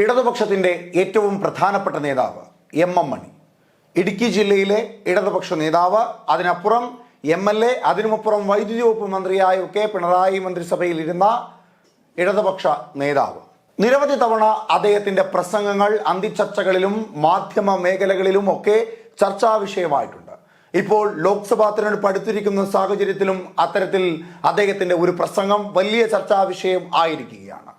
ഇടതുപക്ഷത്തിന്റെ ഏറ്റവും പ്രധാനപ്പെട്ട നേതാവ് എം എം മണി. ഇടുക്കി ജില്ലയിലെ ഇടതുപക്ഷ നേതാവ് അതിനപ്പുറം എം എൽ എ അതിനുമപ്പുറം വൈദ്യുതി വകുപ്പ് മന്ത്രിയായൊക്കെ പിണറായി മന്ത്രിസഭയിൽ ഇരുന്ന ഇടതുപക്ഷ നേതാവ്. നിരവധി തവണ അദ്ദേഹത്തിന്റെ പ്രസംഗങ്ങൾ അന്തിച്ചർച്ചകളിലും മാധ്യമ മേഖലകളിലും ഒക്കെ ചർച്ചാ വിഷയമായിട്ടുണ്ട്. ഇപ്പോൾ ലോക്സഭാ തിരഞ്ഞെടുപ്പ് അടുത്തിരിക്കുന്ന സാഹചര്യത്തിലും അത്തരത്തിൽ അദ്ദേഹത്തിന്റെ ഒരു പ്രസംഗം വലിയ ചർച്ചാ വിഷയം ആയിരിക്കുകയാണ്.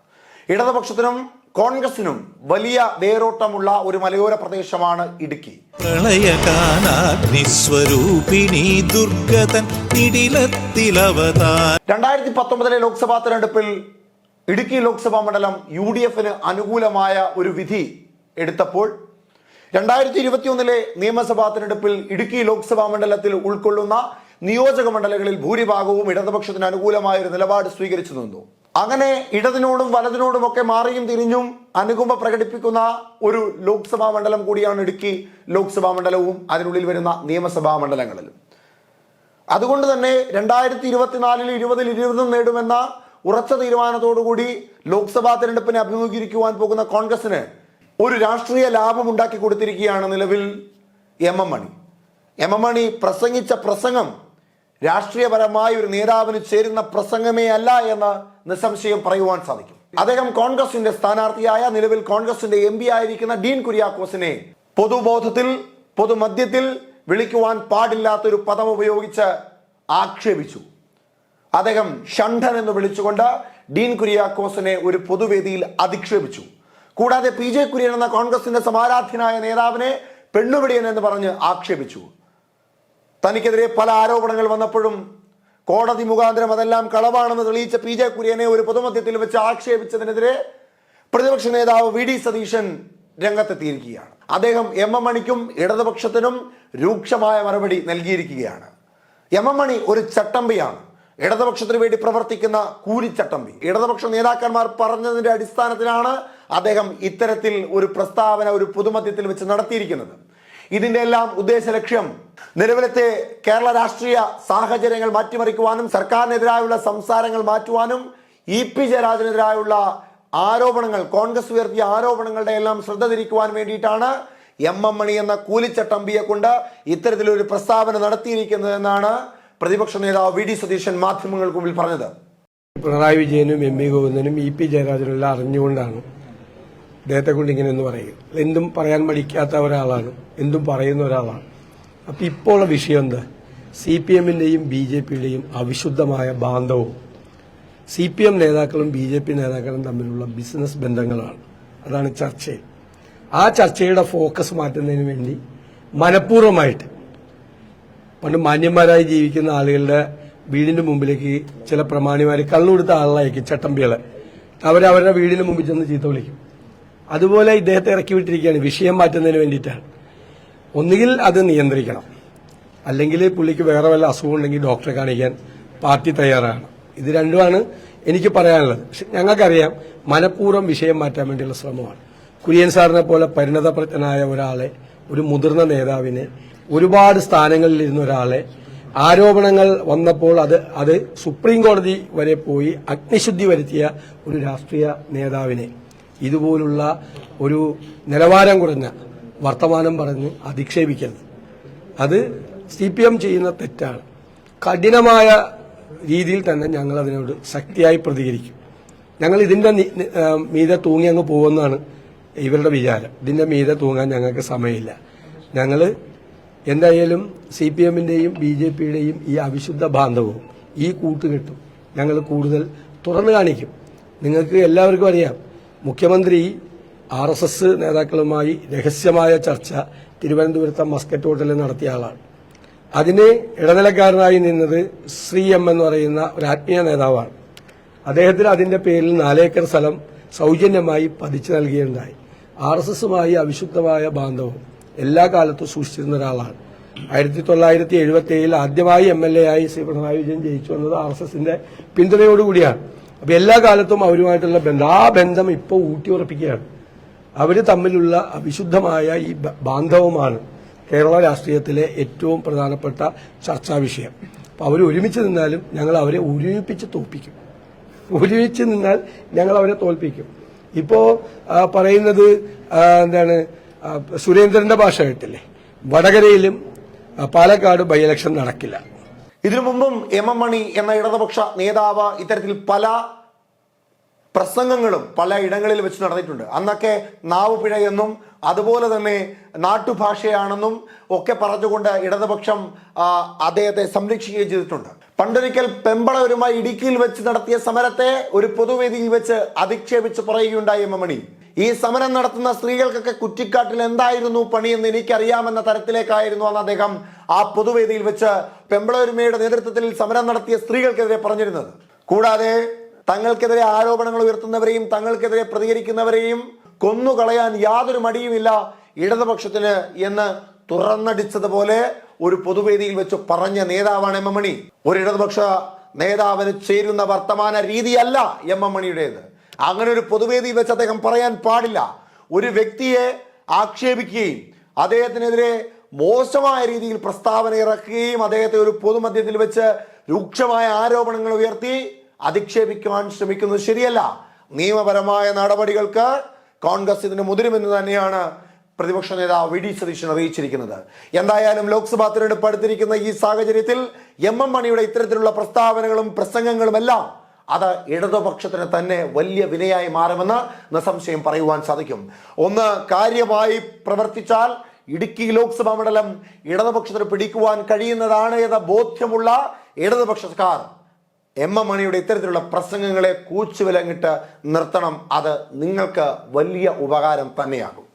ഇടതുപക്ഷത്തിനും കോൺഗ്രസിനും വലിയ വേരോട്ടമുള്ള ഒരു മലയോര പ്രദേശമാണ് ഇടുക്കി. രണ്ടായിരത്തി പത്തൊമ്പതിലെ ലോക്സഭാ തെരഞ്ഞെടുപ്പിൽ ഇടുക്കി ലോക്സഭാ മണ്ഡലം യു ഡി എഫിന് അനുകൂലമായ ഒരു വിധി എടുത്തപ്പോൾ രണ്ടായിരത്തി ഇരുപത്തിയൊന്നിലെ നിയമസഭാ തെരഞ്ഞെടുപ്പിൽ ഇടുക്കി ലോക്സഭാ മണ്ഡലത്തിൽ ഉൾക്കൊള്ളുന്ന നിയോജക മണ്ഡലങ്ങളിൽ ഭൂരിഭാഗവും ഇടതുപക്ഷത്തിന് അനുകൂലമായ ഒരു നിലപാട് സ്വീകരിച്ചു നിന്നു. അങ്ങനെ ഇടതിനോടും വലതിനോടും ഒക്കെ മാറിയും തിരിഞ്ഞും അനുകമ്പ പ്രകടിപ്പിക്കുന്ന ഒരു ലോക്സഭാ മണ്ഡലം കൂടിയാണ് ഇടുക്കി ലോക്സഭാ മണ്ഡലവും അതിനുള്ളിൽ വരുന്ന നിയമസഭാ മണ്ഡലങ്ങളിലും അതുകൊണ്ട് തന്നെ രണ്ടായിരത്തി ഇരുപത്തിനാലിൽ ഇരുപതിൽ ഇരുപതും നേടുമെന്ന ഉറച്ച തീരുമാനത്തോടുകൂടി ലോക്സഭാ തെരഞ്ഞെടുപ്പിനെ അഭിമുഖീകരിക്കുവാൻ പോകുന്ന കോൺഗ്രസിന് ഒരു രാഷ്ട്രീയ ലാഭം ഉണ്ടാക്കി കൊടുത്തിരിക്കുകയാണ് നിലവിൽ M M Mani. M M Mani പ്രസംഗിച്ച പ്രസംഗം രാഷ്ട്രീയപരമായ ഒരു നേതാവിന് ചേരുന്ന പ്രസംഗമേ അല്ല എന്ന് നിസ്സംശയം പറയുവാൻ സാധിക്കും. അദ്ദേഹം കോൺഗ്രസിന്റെ സ്ഥാനാർത്ഥിയായ നിലവിൽ കോൺഗ്രസിന്റെ എം ആയിരിക്കുന്ന ഡീൻ കുര്യാക്കോസിനെ പൊതുബോധത്തിൽ പൊതുമധ്യത്തിൽ വിളിക്കുവാൻ പാടില്ലാത്തൊരു പദം ഉപയോഗിച്ച് ആക്ഷേപിച്ചു. അദ്ദേഹം ഷണ്ഠൻ എന്ന് വിളിച്ചുകൊണ്ട് ഡീൻ കുര്യാക്കോസിനെ ഒരു പൊതുവേദിയിൽ അധിക്ഷേപിച്ചു. കൂടാതെ പി ജെ കുര്യൻ എന്ന കോൺഗ്രസിന്റെ സമാരാധ്യനായ നേതാവിനെ പെണ്ണുപിടിയൻ എന്ന് പറഞ്ഞ് ആക്ഷേപിച്ചു. തനിക്കെതിരെ പല ആരോപണങ്ങൾ വന്നപ്പോഴും കോടതി മുഖാന്തരം അതെല്ലാം കളവാണെന്ന് തെളിയിച്ച പി ജെ കുര്യനെ ഒരു പൊതുമധ്യത്തിൽ വെച്ച് ആക്ഷേപിച്ചതിനെതിരെ പ്രതിപക്ഷ നേതാവ് വി ഡി സതീശൻ രംഗത്തെത്തിയിരിക്കുകയാണ്. അദ്ദേഹം എം എം മണിക്കും ഇടതുപക്ഷത്തിനും രൂക്ഷമായ മറുപടി നൽകിയിരിക്കുകയാണ്. എം എം മണി ഒരു ചട്ടമ്പിയാണ്. ഇടതുപക്ഷത്തിന് വേണ്ടി പ്രവർത്തിക്കുന്ന കൂലിച്ചട്ടമ്പി. ഇടതുപക്ഷ നേതാക്കന്മാർ പറഞ്ഞതിന്റെ അടിസ്ഥാനത്തിലാണ് അദ്ദേഹം ഇത്തരത്തിൽ ഒരു പ്രസ്താവന ഒരു പൊതുമധ്യത്തിൽ വെച്ച് നടത്തിയിരിക്കുന്നത്. ഇതിന്റെ എല്ലാം ഉദ്ദേശ ലക്ഷ്യം നിലവിലത്തെ കേരള രാഷ്ട്രീയ സാഹചര്യങ്ങൾ മാറ്റിമറിക്കുവാനും സർക്കാരിനെതിരായുള്ള സംസാരങ്ങൾ മാറ്റുവാനും ഇ പി ജയരാജനെതിരായുള്ള ആരോപണങ്ങൾ കോൺഗ്രസ് ഉയർത്തിയ ആരോപണങ്ങളുടെ എല്ലാം ശ്രദ്ധ തിരിക്കുവാൻ വേണ്ടിയിട്ടാണ് എം എം മണി എന്ന കൂലിച്ചട്ടമ്പിയെ കൊണ്ട് ഇത്തരത്തിലൊരു പ്രസ്താവന നടത്തിയിരിക്കുന്നതെന്നാണ് പ്രതിപക്ഷ നേതാവ് വി ഡി സതീശൻ മാധ്യമങ്ങൾക്ക് മുമ്പിൽ പറഞ്ഞത്. പിണറായി വിജയനും എം വി ഗോവിന്ദനും ഇ പി ജയരാജനും എല്ലാം അറിഞ്ഞുകൊണ്ടാണ് അദ്ദേഹത്തെ കൊണ്ട് ഇങ്ങനെ എന്ന് പറയുക. എന്തും പറയാൻ മടിക്കാത്ത ഒരാളാണ് എന്തും പറയുന്ന ഒരാളാണ്. അപ്പൊ ഇപ്പോൾ വിഷയം എന്താ? സി പി എമ്മിന്റെയും ബി ജെ പിയുടെയും അവിശുദ്ധമായ ബാന്ധവും. സി പി എം നേതാക്കളും ബി ജെ പി നേതാക്കളും തമ്മിലുള്ള ബിസിനസ് ബന്ധങ്ങളാണ്. അതാണ് ചർച്ച. ആ ചർച്ചയുടെ ഫോക്കസ് മാറ്റുന്നതിന് വേണ്ടി മനഃപൂർവമായിട്ട് പണ്ട് മാന്യന്മാരായി ജീവിക്കുന്ന ആളുകളുടെ വീടിന്റെ മുമ്പിലേക്ക് ചില പ്രമാണിമാര് കള്ളുകൊടുത്ത ആളായിരിക്കും ചട്ടമ്പികളെ. അവരവരുടെ വീടിന് മുമ്പിൽ ചെന്ന് ചീത്ത വിളിക്കും. അതുപോലെ ഇദ്ദേഹത്തെ ഇറക്കി വിട്ടിരിക്കുകയാണ് വിഷയം മാറ്റുന്നതിന് വേണ്ടിയിട്ടാണ്. ഒന്നുകിൽ അത് നിയന്ത്രിക്കണം. അല്ലെങ്കിൽ പുള്ളിക്ക് വേറെ വല്ല അസുഖം ഉണ്ടെങ്കിൽ ഡോക്ടറെ കാണിക്കാൻ പാർട്ടി തയ്യാറാണ്. ഇത് രണ്ടുമാണ് എനിക്ക് പറയാനുള്ളത്. പക്ഷെ ഞങ്ങൾക്കറിയാം മനഃപൂർവം വിഷയം മാറ്റാൻ വേണ്ടിയുള്ള ശ്രമമാണ്. കുര്യൻ സാറിനെ പോലെ പരിണതപ്രജ്ഞനായ ഒരാളെ ഒരു മുതിർന്ന നേതാവിനെ ഒരുപാട് സ്ഥാനങ്ങളിലിരുന്ന ഒരാളെ ആരോപണങ്ങൾ വന്നപ്പോൾ അത് അത് സുപ്രീം കോടതി വരെ പോയി അഗ്നിശുദ്ധി വരുത്തിയ ഒരു രാഷ്ട്രീയ നേതാവിനെ ഇതുപോലുള്ള ഒരു നിലവാരം കുറഞ്ഞ വർത്തമാനം പറഞ്ഞ് അധിക്ഷേപിക്കരുത്. അത് സി പി എം ചെയ്യുന്ന തെറ്റാണ്. കഠിനമായ രീതിയിൽ തന്നെ ഞങ്ങൾ അതിനോട് ശക്തിയായി പ്രതികരിക്കും. ഞങ്ങൾ ആ, മീതെ തൂങ്ങി അങ്ങ് പോകുമെന്നാണ് ഇവരുടെ വിചാരം. ഇതിന്റെ മീതെ തൂങ്ങാൻ ഞങ്ങൾക്ക് സമയമില്ല. ഞങ്ങൾ എന്തായാലും സി പി എമ്മിന്റെയും ബി ജെ പിയുടെയും ഈ അവിശുദ്ധ ബാന്ധവവും ഈ കൂട്ടുകെട്ടും ഞങ്ങൾ കൂടുതൽ തുറന്നു കാണിക്കും. നിങ്ങൾക്ക് എല്ലാവർക്കും അറിയാം മുഖ്യമന്ത്രി ആർ എസ് എസ് നേതാക്കളുമായി രഹസ്യമായ ചർച്ച തിരുവനന്തപുരത്തെ മസ്കറ്റ് ഹോട്ടലിൽ നടത്തിയ ആളാണ്. അതിന് ഇടനിലക്കാരനായി നിന്നത് ശ്രീ എം എന്ന് പറയുന്ന ഒരു ആത്മീയ നേതാവാണ്. അദ്ദേഹത്തിന് അതിന്റെ പേരിൽ നാലേക്കർ സ്ഥലം സൗജന്യമായി പതിച്ചു നൽകുകയുണ്ടായി ആർ എസ് എസുമായി അവിശുദ്ധമായ ബാന്ധവം എല്ലാ കാലത്തും സൂക്ഷിച്ചിരുന്ന ഒരാളാണ്. ആയിരത്തി തൊള്ളായിരത്തി എഴുപത്തി ഏഴിൽ ആദ്യമായി എം എൽ എ ആയി ശ്രീ പിണറായി വിജയൻ ജയിച്ചു വന്നത് ആർ എസ് എസിന്റെ പിന്തുണയോടുകൂടിയാണ്. അപ്പൊ എല്ലാ കാലത്തും അവരുമായിട്ടുള്ള ബന്ധം. ആ ബന്ധം ഇപ്പോൾ ഊട്ടിയുറപ്പിക്കുകയാണ്. അവർ തമ്മിലുള്ള അവിശുദ്ധമായ ഈ ബാന്ധവമാണ് കേരള രാഷ്ട്രീയത്തിലെ ഏറ്റവും പ്രധാനപ്പെട്ട ചർച്ചാ വിഷയം. അപ്പൊ അവർ ഒരുമിച്ച് നിന്നാലും ഞങ്ങൾ അവരെ ഒരുമിപ്പിച്ച് തോൽപ്പിക്കും. ഒരുമിച്ച് നിന്നാൽ ഞങ്ങൾ അവരെ തോൽപ്പിക്കും. ഇപ്പോ പറയുന്നത് എന്താണ് സുരേന്ദ്രന്റെ ഭാഷ കേട്ടില്ലേ? വടകരയിലും പാലക്കാട് ബൈ ഇലക്ഷൻ നടക്കില്ല. ഇതിനു മുമ്പും എം എം മണി എന്ന ഇടതുപക്ഷ നേതാവ് ഇത്തരത്തിൽ പല പ്രസംഗങ്ങളും പല ഇടങ്ങളിൽ വെച്ച് നടന്നിട്ടുണ്ട്. അന്നൊക്കെ നാവ് പിഴയെന്നും അതുപോലെ തന്നെ നാട്ടുഭാഷയാണെന്നും ഒക്കെ പറഞ്ഞുകൊണ്ട് ഇടതുപക്ഷം അദ്ദേഹത്തെ സംരക്ഷിക്കുകയും ചെയ്തിട്ടുണ്ട്. പണ്ടൊരിക്കൽ പെമ്പളവരുമായി ഇടുക്കിയിൽ വെച്ച് നടത്തിയ സമരത്തെ ഒരു പൊതുവേദിയിൽ വെച്ച് അധിക്ഷേപിച്ച് പറയുകയുണ്ടായി എം മണി. ഈ സമരം നടത്തുന്ന സ്ത്രീകൾക്കൊക്കെ കുറ്റിക്കാട്ടിൽ എന്തായിരുന്നു പണിയെന്ന് എനിക്കറിയാമെന്ന തരത്തിലേക്കായിരുന്നു അന്ന് അദ്ദേഹം ആ പൊതുവേദിയിൽ വെച്ച് പെമ്പളവരുമയുടെ നേതൃത്വത്തിൽ സമരം നടത്തിയ സ്ത്രീകൾക്കെതിരെ പറഞ്ഞിരുന്നത്. കൂടാതെ തങ്ങൾക്കെതിരെ ആരോപണങ്ങൾ ഉയർത്തുന്നവരെയും തങ്ങൾക്കെതിരെ പ്രതികരിക്കുന്നവരെയും കൊന്നുകളയാൻ യാതൊരു മടിയുമില്ല ഇടതുപക്ഷത്തിന് എന്ന് തുറന്നടിച്ചതുപോലെ ഒരു പൊതുവേദിയിൽ വെച്ച് പറഞ്ഞ നേതാവാണ് എം എം മണി. ഒരു ഇടതുപക്ഷ നേതാവിന് ചേരുന്ന വർത്തമാന രീതിയല്ല എം എം മണിയുടേത്. അങ്ങനെ ഒരു പൊതുവേദിയിൽ വെച്ച് അദ്ദേഹം പറയാൻ പാടില്ല. ഒരു വ്യക്തിയെ ആക്ഷേപിക്കുകയും അദ്ദേഹത്തിനെതിരെ മോശമായ രീതിയിൽ പ്രസ്താവന ഇറക്കുകയും അദ്ദേഹത്തെ ഒരു പൊതുമധ്യത്തിൽ വെച്ച് രൂക്ഷമായ ആരോപണങ്ങൾ ഉയർത്തി അധിക്ഷേപിക്കുവാൻ ശ്രമിക്കുന്നത് ശരിയല്ല. നിയമപരമായ നടപടികൾക്ക് കോൺഗ്രസ് ഇതിന് മുതിരുമെന്ന് തന്നെയാണ് പ്രതിപക്ഷ നേതാവ് വി ഡി സതീശൻ അറിയിച്ചിരിക്കുന്നത്. എന്തായാലും ലോക്സഭാ തിരഞ്ഞെടുപ്പ് അടുത്തിരിക്കുന്ന ഈ സാഹചര്യത്തിൽ എം എം മണിയുടെ ഇത്തരത്തിലുള്ള പ്രസ്താവനകളും പ്രസംഗങ്ങളുമെല്ലാം അത് ഇടതുപക്ഷത്തിന് തന്നെ വലിയ വിനയായി മാറുമെന്ന് നിസ്സംശയം പറയുവാൻ സാധിക്കും. ഒന്ന് കാര്യമായി പ്രവർത്തിച്ചാൽ ഇടുക്കി ലോക്സഭാ മണ്ഡലം ഇടതുപക്ഷത്തിന് പിടിക്കുവാൻ കഴിയുന്നതാണ് എന്ന ബോധ്യമുള്ള ഇടതുപക്ഷക്കാർ എം എം മണിയുടെ ഇത്തരത്തിലുള്ള പ്രസംഗങ്ങളെ കൂച്ചുവിലങ്ങിട്ട് നിർത്തണം. അത് നിങ്ങൾക്ക് വലിയ ഉപകാരം തന്നെയാകും.